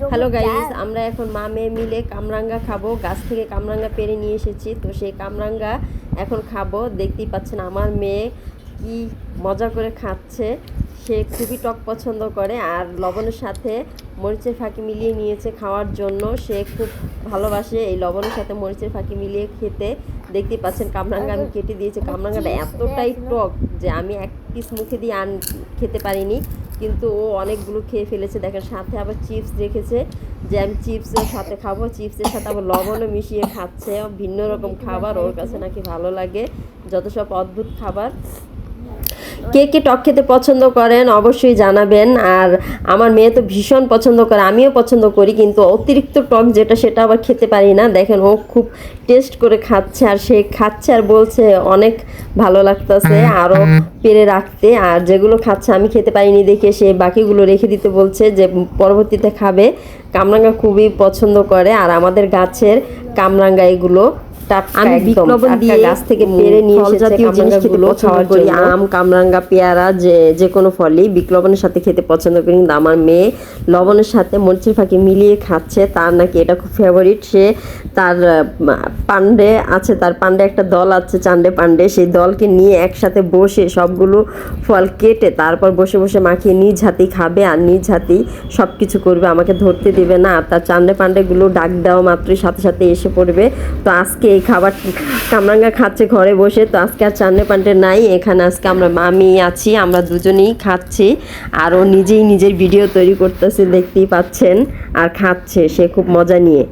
Hello guys আমরা এখন মা মেয়ে মিলে কামরাঙ্গা খাব। গাছ থেকে কামরাঙ্গা পেরে নিয়ে এসেছি। তো সেই কামরাঙ্গা এখন খাব। দেখতেই পাচ্ছেন আমার মেয়ে কি মজা করে খাচ্ছে। সে খুবই টক পছন্দ করে। আর লবণের সাথে মরিচের ফাঁকি মিলিয়ে নিয়েছে খাওয়ার জন্য। সে খুব ভালোবাসে এই লবণের সাথে মরিচের ফাঁকি মিলিয়ে খেতে। দেখতেই পাচ্ছেন কামরাঙ্গা আমি কেটে দিয়েছি। কামরাঙ্গাটা এতটাই টক যে আমি এক পিস মুখে দিয়ে আন খেতে পারিনি। কিন্তু ও অনেকগুলো খেয়ে ফেলেছে। দেখেন, সাথে আবার চিপস রেখেছে। যে আমি চিপসের সাথে খাব। চিপসের সাথে আবার লবণও মিশিয়ে খাচ্ছে। ভিন্ন রকম খাবার ওর কাছে নাকি ভালো লাগে। যত সব অদ্ভুত খাবার। কে কে টক খেতে পছন্দ করেন অবশ্যই জানাবেন। আর আমার মেয়ে তো ভীষণ পছন্দ করে, আমিও পছন্দ করি, কিন্তু অতিরিক্ত টক যেটা সেটা আবার খেতে পারি না। দেখেন ও খুব টেস্ট করে খাচ্ছে আর সে খাচ্ছে আর বলছে অনেক ভালো লাগতেছে আরও পেরে রাখতে। আর যেগুলো খাচ্ছে আমি খেতে পারিনি দেখে সে বাকিগুলো রেখে দিতে বলছে যে পরবর্তীতে খাবে। কামরাঙ্গা খুবই পছন্দ করে আর আমাদের গাছের কামরাঙ্গা এগুলো আমি দিয়ে গাছ থেকে পেরে নিয়ে এসেছে জাতীয় জিনিস খেতে পছন্দ করি আম কামরাঙ্গা পেয়ারা যে যে কোনো ফলই সাথে খেতে পছন্দ করি কিন্তু আমার মেয়ে লবণের সাথে মরিচের ফাঁকি মিলিয়ে খাচ্ছে তার নাকি এটা খুব ফেভারিট সে তার পান্ডে আছে, তার পান্ডে একটা দল আছে চান্ডে পান্ডে সেই দলকে নিয়ে একসাথে বসে সবগুলো ফল কেটে তারপর বসে বসে মাখিয়ে নিজ হাতেই খাবে আর নিজ হাতি সব কিছু করবে। আমাকে ধরতে দেবে না। তার চান্ডে পান্ডেগুলো ডাক দেওয়া মাত্রই সাথে সাথে এসে পড়বে। তো আজকে এই খাবার কামরাঙ্গা খাচ্ছে ঘরে বসে। তো আজকে আর চান্ডে পান্ডে নাই। এখানে আজকে আমরা মামি আছি, আমরা দুজনেই খাচ্ছি। আর ও নিজেই নিজের ভিডিও তৈরি করতেছে, দেখতেই পাচ্ছেন। আর খাচ্ছে, সে খুব মজা নিয়ে।